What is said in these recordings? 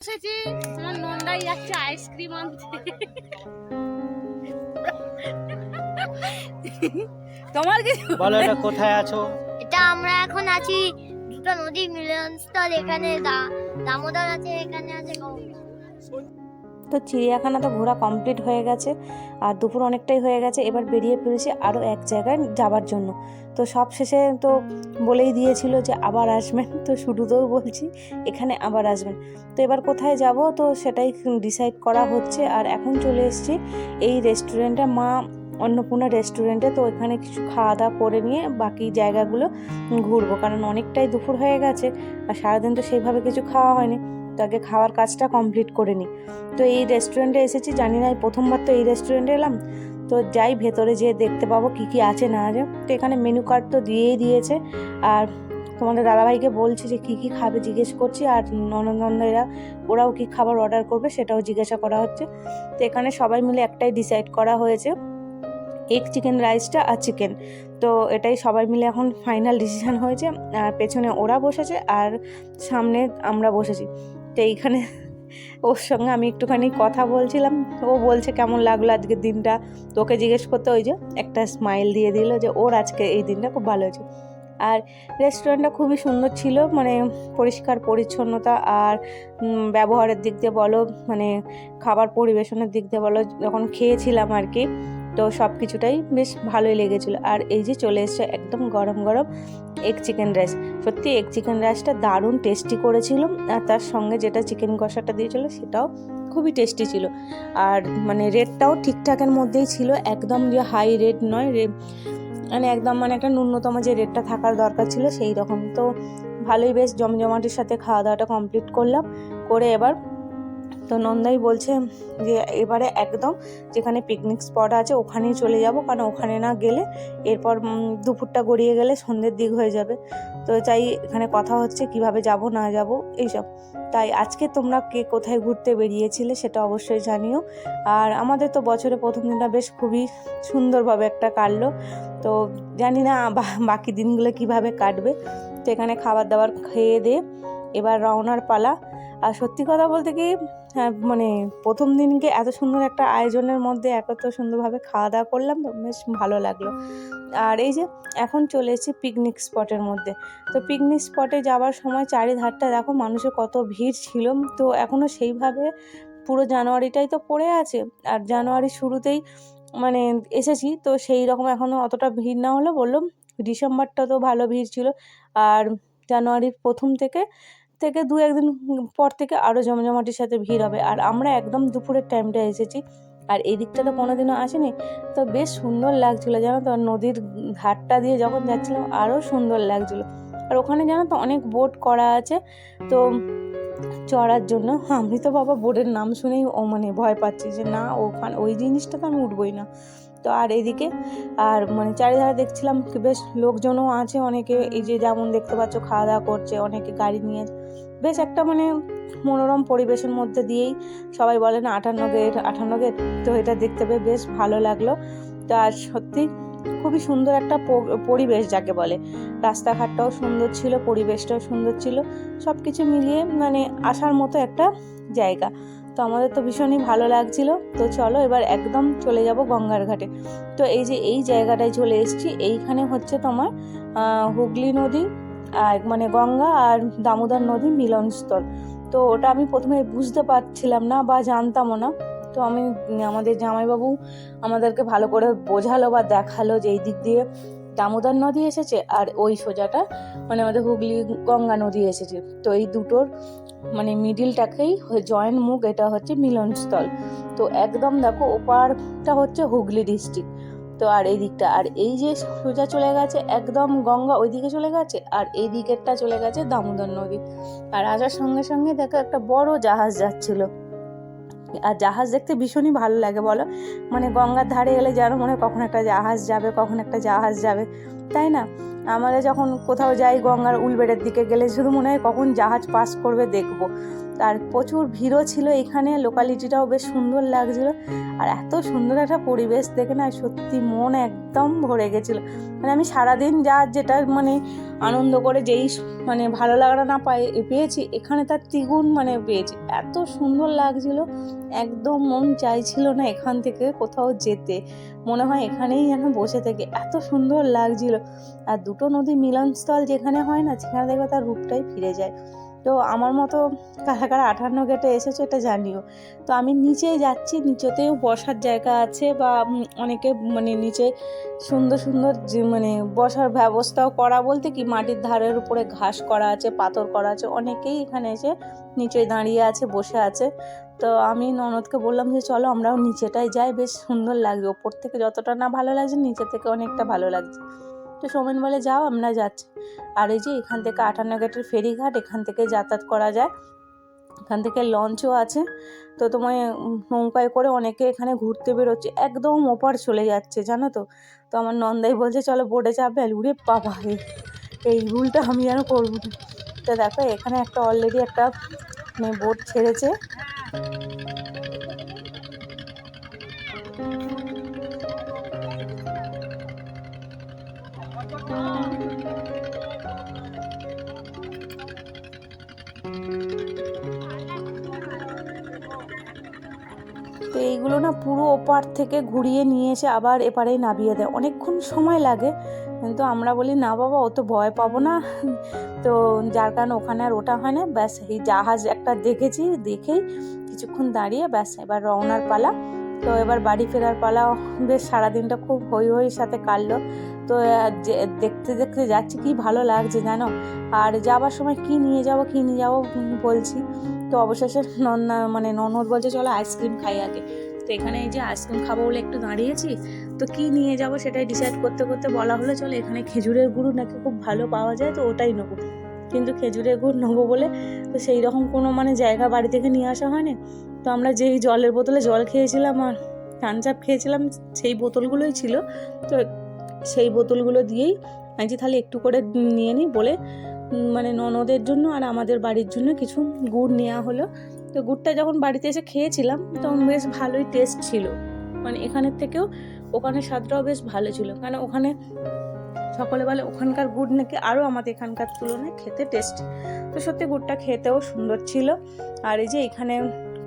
এসেছি আমার নন্দাই যাচ্ছে আইসক্রিম আনতে। তোমার কি বলো এটা কোথায় আছো? এটা আমরা এখন আছি দুটো নদী মিলনস্থল এখানে দা- দামোদর আছে এখানে আছে গঙ্গা। তো চিড়িয়াখানা তো ঘোরা কমপ্লিট হয়ে গেছে। আর দুপুর অনেকটাই হয়ে গেছে, এবার বেরিয়ে পড়েছি আরও এক জায়গায় যাবার জন্য। তো সব শেষে তো বলেই দিয়েছিল যে আবার আসবেন, তো শুরুতেও বলছি এখানে আবার আসবেন। তো এবার কোথায় যাব? তো সেটাই ডিসাইড করা হচ্ছে। আর এখন চলে এসেছি এই রেস্টুরেন্টে মা অন্নপূর্ণা রেস্টুরেন্টে তো এখানে কিছু খাওয়া দাওয়া করে নিয়ে বাকি জায়গাগুলো ঘুরবো। কারণ অনেকটাই দুপুর হয়ে গেছে, আর সারাদিন তো সেইভাবে কিছু খাওয়া হয়নি। আগে খাওয়ার কাজটা কমপ্লিট করে নিই তো এই রেস্টুরেন্টে এসেছি, জানি না প্রথমবার তো এই রেস্টুরেন্টে এলাম। তো যাই, ভেতরে যেয়ে দেখতে পাবো কি কি আছে না আছে। তো এখানে মেনু কার্ড তো দিয়েই দিয়েছে। আর তোমাদের দাদাভাইকে বলছি যে কী কী খাবে জিজ্ঞেস করছি, আর ননদনন্দরা ওরাও কী খাবার অর্ডার করবে সেটাও জিজ্ঞাসা করা হচ্ছে। তো এখানে সবাই মিলে একটাই ডিসাইড করা হয়েছে এগ চিকেন রাইসটা আর চিকেন তো এটাই সবাই মিলে এখন ফাইনাল ডিসিশন হয়েছে। আর পেছনে ওরা বসেছে, আর সামনে আমরা বসেছি। তো এইখানে ওর সঙ্গে আমি একটুখানি কথা বলছিলাম। ও বলছে, কেমন লাগল আজকের দিনটা? তোকে জিজ্ঞেস করতে ওই যে একটা স্মাইল দিয়ে দিল যে, ওর আজকে এই দিনটা খুব ভালো হয়েছে। আর রেস্টুরেন্টটা খুবই সুন্দর ছিল মানে পরিষ্কার, পরিচ্ছন্নতা আর ব্যবহারের দিক দিয়ে বলো মানে খাবার পরিবেশনের দিক দিয়ে বলো, যখন খেয়েছিলাম আর কি, তো সব কিছুটাই বেশ ভালোই লেগেছিলো। আর এই যে চলে এসছে একদম গরম গরম এগ চিকেন রাইস সত্যি এগ চিকেন রাইসটা দারুণ টেস্টি করেছিল। আর তার সঙ্গে যেটা চিকেন কষাটা দিয়েছিল, সেটাও খুবই টেস্টি ছিল। আর মানে রেটটাও ঠিকঠাকের মধ্যেই ছিল, একদম যে হাই রেট নয়, রে মানে একদম মানে একটা ন্যূনতম যে রেটটা থাকার দরকার ছিল, সেই রকম। তো ভালোই বেশ জমজমাটির সাথে খাওয়া দাওয়াটা কমপ্লিট করলাম। করে এবার তো নন্দাই বলছে যে এবারে একদম যেখানে পিকনিক স্পট আছে ওখানেই চলে যাব, কারণ ওখানে না গেলে এরপর দুপুরটা গড়িয়ে গেলে সন্ধ্যের দিক হয়ে যাবে। তো চাই এখানে কথা হচ্ছে কীভাবে যাব, না যাব, এইসব। তাই আজকে তোমরা কে কোথায় ঘুরতে বেরিয়েছিলে সেটা অবশ্যই জানিও। আর আমাদের তো বছরে প্রথম দিনটা বেশ খুবই সুন্দরভাবে একটা কাটলো। তো জানি না বাকি দিনগুলো কীভাবে কাটবে। তো এখানে খাবার দাবার খেয়ে দিয়ে এবার রওনার পালা। আর সত্যি কথা বলতে কি হ্যাঁ, মানে প্রথম দিনকে এত সুন্দর একটা আয়োজনের মধ্যে এত সুন্দরভাবে খাওয়া দাওয়া করলাম তো বেশ ভালো লাগল। আর এই যে এখন চলে এসেছি পিকনিক স্পটের মধ্যে। তো পিকনিক স্পটে যাওয়ার সময় চারিধারটা দেখো মানুষের কত ভিড় ছিল। তো এখনও সেইভাবে পুরো জানুয়ারিটাই তো পড়ে আছে। আর জানুয়ারির শুরুতেই মানে এসেছি তো সেই রকম এখনও অতটা ভিড় না হলে বললাম ডিসেম্বরটা তো ভালো ভিড় ছিল। আর জানুয়ারির প্রথম থেকে থেকে দু একদিন পর থেকে আরও জমজমাটির সাথে ভিড় হবে। আর আমরা একদম দুপুরের টাইমটা এসেছি। আর এই দিকটা তো কোনোদিনও আসেনি। তো বেশ সুন্দর লাগছিল, জানো তো? নদীর ঘাটটা দিয়ে যখন যাচ্ছিলাম আরও সুন্দর লাগছিল। আর ওখানে জানো তো অনেক বোট করা আছে। তো চড়ার জন্য আমি তো বাবা বোটের নাম শুনেই ও মানে ভয় পাচ্ছি যে না, ওখানে, ওই জিনিসটা তো আমি উঠবই না। তো আর এদিকে, আর মানে চারিধারে দেখছিলাম বেশ লোকজনও আছে অনেকে, এই যে যেমন দেখতে পাচ্ছ খাওয়া দাওয়া করছে, অনেকে গাড়ি নিয়ে বেশ একটা মানে মনোরম পরিবেশের মধ্যে দিয়েই সবাই বলে না আটান্ন গেট আটান্ন গেট তো এটা দেখতে পেয়ে বেশ ভালো লাগল। তো আর সত্যি খুবই সুন্দর একটা পরিবেশ যাকে বলে। রাস্তাঘাটটাও সুন্দর ছিল, পরিবেশটাও সুন্দর ছিল। সব কিছু মিলিয়ে মানে আসার মতো একটা জায়গা। তো আমাদের তো ভীষণই ভালো লাগছিল। তো চলো এবার একদম চলে যাব গঙ্গার ঘাটে। তো এই যে এই জায়গাটায় চলে এসেছি, এইখানে হচ্ছে তোমার হুগলি নদী আর মানে গঙ্গা আর দামোদর নদী মিলনস্থল। তো ওটা আমি প্রথমে বুঝতে পারছিলাম না বা জানতামও না। তো আমি, আমাদের জামাইবাবু আমাদেরকে ভালো করে বোঝালো বা দেখাল যে এই দিক দিয়ে দামোদর নদী এসেছে আর ওই সোজাটা মানে আমাদের হুগলি গঙ্গা নদী এসেছে। তো এই দুটোর মানে মিডিলটাকেই জয়েন্ট মুখ, এটা হচ্ছে মিলনস্থল। তো একদম দেখো ওপারটা হচ্ছে হুগলি ডিস্ট্রিক্ট তো আর এই দিকটা, আর এই যে সোজা চলে গেছে একদম গঙ্গা ওই দিকে চলে গেছে আর এই দিকেরটা চলে গেছে দামোদর নদী। আর আসার সঙ্গে সঙ্গে দেখো একটা বড় জাহাজ যাচ্ছিল। আর জাহাজ দেখতে ভীষণই ভালো লাগে, বলো? মানে গঙ্গার ধারে এলে যেন মনে হয় কখন একটা জাহাজ যাবে, কখন একটা জাহাজ যাবে। তাই না? আমাদের যখন কোথাও যাই গঙ্গার উলবেড়ের দিকে গেলে শুধু মনে হয় কখন জাহাজ পাস করবে দেখব। আর প্রচুর ভিড়ও ছিল এখানে লোকালিটিটাও বেশ সুন্দর লাগছিল। আর এত সুন্দর একটা পরিবেশ দেখে না সত্যি মন একদম ভরে গেছিল। মানে আমি সারাদিন যা যেটা মানে আনন্দ করে যেই মানে ভালো লাগাটা না পাই পেয়েছি, এখানে তার দ্বিগুণ মানে পেয়েছি। এত সুন্দর লাগছিল, একদম মন চাইছিল না এখান থেকে কোথাও যেতে। মনে হয় এখানেই যেন বসে থেকে। এত সুন্দর লাগছিল। আর দুটো নদী মিলনস্থল যেখানে হয় না, সেখানে দেখবে তার রূপটাই ফিরে যায়। তো আমার মতো কারা কারা আঠান্ন গেটে এসেছ এটা জানিও। তো আমি নিচেই যাচ্ছি, নিচেতেও বসার জায়গা আছে বা অনেকে মানে নিচে সুন্দর সুন্দর মানে বসার ব্যবস্থাও করা বলতে কি, মাটির ধারের উপরে ঘাস করা আছে, পাথর করা আছে, অনেকেই এখানে এসে নিচে দাঁড়িয়ে আছে, বসে আছে। তো আমি ননদকে বললাম যে চলো আমরাও নিচেটাই যাই, বেশ সুন্দর লাগছে। ওপর থেকে যতটা না ভালো লাগছে, নিচে থেকে অনেকটা ভালো লাগছে। তো সোমেন বলে যাও, আমরা যাচ্ছি। আর এই যে এখান থেকে আটান্ন গেটের ফেরিঘাট, এখান থেকে যাতায়াত করা যায়। এখান থেকে লঞ্চও আছে। তো তোমায় নৌকায় করে অনেকে এখানে ঘুরতে বেরোচ্ছে, একদম ওপার চলে যাচ্ছে, জানো তো? তো আমার নন্দাই বলছে, চলো বোটে আর উড়ে বাবা এই ভুলটা আমি যেন করব তো দেখো, এখানে একটা অলরেডি একটা মানে বোট ছেড়েছে। এইগুলো না পুরো ওপার থেকে ঘুরিয়ে নিয়ে এসে আবার এপারেই নামিয়ে দেয়। অনেকক্ষণ সময় লাগে, কিন্তু আমরা বলি, না বাবা, অত ভয় পাবো না। তো যার কারণে ওখানে আর ওটা হয় না। ব্যাস, এই জাহাজ একটা দেখেছি, দেখেই কিছুক্ষণ দাঁড়িয়ে ব্যাস, এবার রওনার পালা। তো এবার বাড়ি ফেরার পালা। বেশ, সারাদিনটা খুব হই হইয়ের সাথে কাটলো। তো দেখতে দেখতে যাচ্ছি, কি ভালো লাগছে জানো? আর যাবার সময় কি নিয়ে যাব, কি নিয়ে যাব বলছি। তো অবশেষে নন্না মানে ননদ বলছে, চলো আইসক্রিম খাই আগে। তো এখানে এই যে আইসক্রিম খাব বলে একটু দাঁড়িয়েছি, তো কি নিয়ে যাব সেটাই ডিসাইড করতে করতে বলা হলো, চলো এখানে খেজুরের গুড় নাকি খুব ভালো পাওয়া যায়, তো ওটাই নেব। কিন্তু খেজুরের গুড় নেব বলে তো সেই রকম কোনো মানে জায়গা বাড়ি থেকে নিয়ে আসা হয়নি। তো আমরা যেই জলের বোতলে জল খেয়েছিলাম আর থানচাপ খেয়েছিলাম, সেই বোতলগুলোই ছিল। তো সেই বোতলগুলো দিয়েই যে তাহলে একটু করে নিয়ে নিই বলে মানে ননদের জন্য আর আমাদের বাড়ির জন্য কিছু গুড় নেওয়া হলো। তো গুড়টা যখন বাড়িতে এসে খেয়েছিলাম, তখন বেশ ভালোই টেস্ট ছিল। মানে এখানের থেকেও ওখানে স্বাদটাও বেশ ভালো ছিল। কারণ ওখানে সকলে বলে ওখানকার গুড় নাকি আরও আমাদের এখানকার তুলনায় খেতে টেস্ট তো সত্যি গুড়টা খেতেও সুন্দর ছিল। আর এই যে এখানে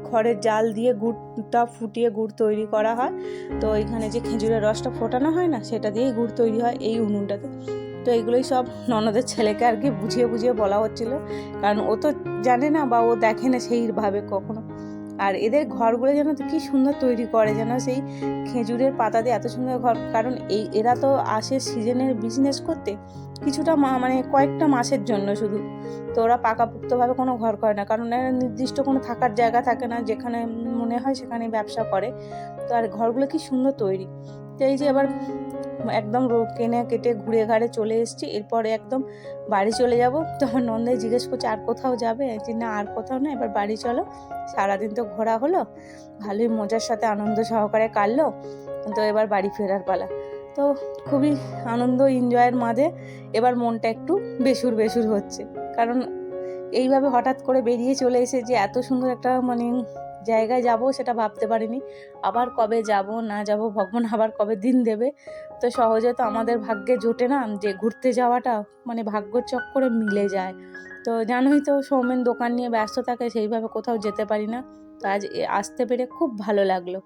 খড়ের জাল দিয়ে গুড়টা ফুটিয়ে গুড় তৈরি করা হয়, তো এখানে যে খেজুরের রসটা ফোটানো হয় না, সেটা দিয়েই গুড় তৈরি হয় এই উনুনটাতে। তো এগুলোই সব ননদের ছেলেকে আর কি বুঝিয়ে বুঝিয়ে বলা হচ্ছিল। কারণ ও তো জানে না বা ও দেখে না সেইভাবে কখনো। আর এদের ঘরগুলো যেন কী সুন্দর তৈরি করে যেন সেই খেজুরের পাতা দিয়ে এত সুন্দর ঘর। কারণ এই এরা তো আসে সিজনের বিজনেস করতে কিছুটা মানে কয়েকটা মাসের জন্য শুধু। তো ওরা পাকাপুক্তভাবে কোনো ঘর করে না। কারণ এরা নির্দিষ্ট কোনো থাকার জায়গা থাকে না, যেখানে মনে হয় সেখানে ব্যবসা করে। তো আর ঘরগুলো কি সুন্দর তৈরি। তো এই যে এবার একদম কেনে কেটে ঘুরে ঘাড়ে চলে এসেছি। এরপরে একদম বাড়ি চলে যাব। তো আমার নন্দাই জিজ্ঞেস করছে আর কোথাও যাবে? বলছি, না আর কোথাও না এবার বাড়ি চলো। সারাদিন তো ঘোরা হলো ভালোই মজার সাথে আনন্দ সহকারে কাটলো তো এবার বাড়ি ফেরার পালা। তো খুবই আনন্দ এনজয়ের মাঝে এবার মনটা একটু বেসুর বেসুর হচ্ছে। কারণ এইভাবে হঠাৎ করে বেরিয়ে চলে এসে যে এত সুন্দর একটা মানে জায়গায় যাব সেটা ভাবতে পারিনি। আবার কবে যাব, না যাব, ভগবান আবার কবে দিন দেবে? তো সহজে তো আমাদের ভাগ্যে জোটে না, যে ঘুরতে যাওয়াটা মানে ভাগ্য চক্করে মিলে যায়। তো জানোই তো, সৌমেন দোকান নিয়ে ব্যস্ত থাকে, সেইভাবে কোথাও যেতে পারি না। তো আজ আসতে পেরে খুব ভালো লাগল।